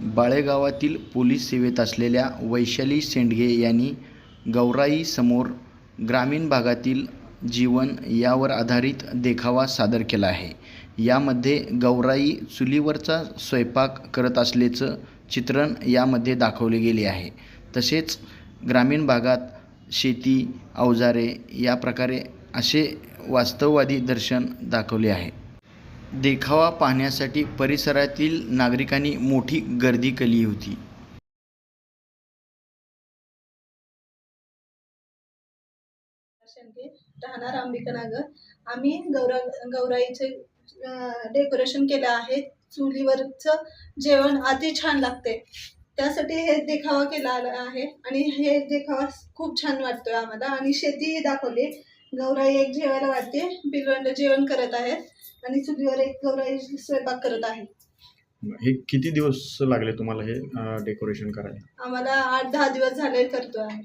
बाळेगावातील police सेवेत असलेल्या वैशाली शेंडगे यांनी गौराईसमोर ग्रामीण भागातील जीवन यावर आधारित देखावा सादर केला आहे. यामध्ये गौराई चुलीवरचा स्वयंपाक करत असल्याचं चित्रण यामध्ये दाखवले गेले आहे. तसेच ग्रामीण भागात शेती अवजारे या प्रकारे असे वास्तववादी दर्शन दाखवले आहे. देखावा पाहण्यासाठी परिसरातील नागरिकांनी मोठी गर्दी केली होती. राहणार अंबिकानगर आम्ही गौरा गौराईचे डेकोरेशन केलं आहे. चुलीवरचं जेवण अति छान लागते. त्यासाठी हे देखावा केला आहे आणि हे देखावा खूप छान वाटतोय आम्हाला. आणि शेतीही दाखवली. गौराई एक जेवायला वाटते. बिलवंड जेवण करत आहेत. आणि चुलीवर एक गौराई स्वयंपाक करत आहे. हे किती दिवस लागले तुम्हाला हे डेकोरेशन करायला? आम्हाला आठ दहा दिवस झाले करतोय आम्ही.